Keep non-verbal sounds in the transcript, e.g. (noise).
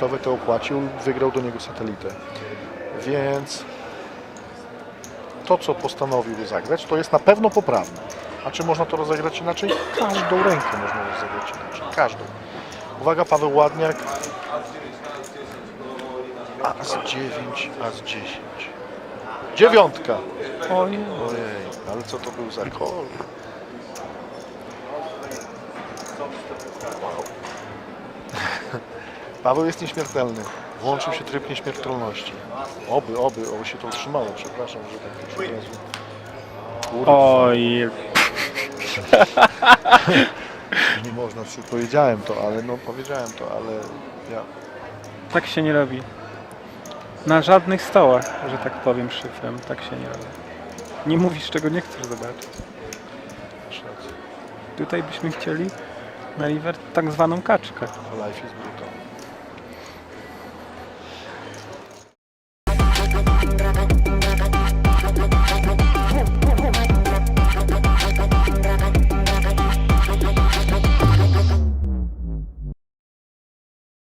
serwisowe to opłacił, wygrał do niego satelitę. Więc to, co postanowił zagrać, to jest na pewno poprawne. A czy można to rozegrać inaczej? Każdą rękę można rozegrać inaczej. Każdą. Uwaga, Paweł Ładniak. As 9, As 10. Dziewiątka. Oj, Ojej, ale co to był za kol? Wow. Paweł jest nieśmiertelny. Włączył się tryb nieśmiertelności. Oby, oby, oby się to utrzymało. Przepraszam, że tak już od razu. Kurde, oj, (laughs) nie można, czy powiedziałem to, ale no powiedziałem to, ale ja tak się nie robi. Na żadnych stołach, że tak powiem szyfrem, tak się nie robi. Nie mówisz, czego nie chcesz zobaczyć. masz rację. Tutaj byśmy chcieli na river tak zwaną kaczkę. Life is brutal.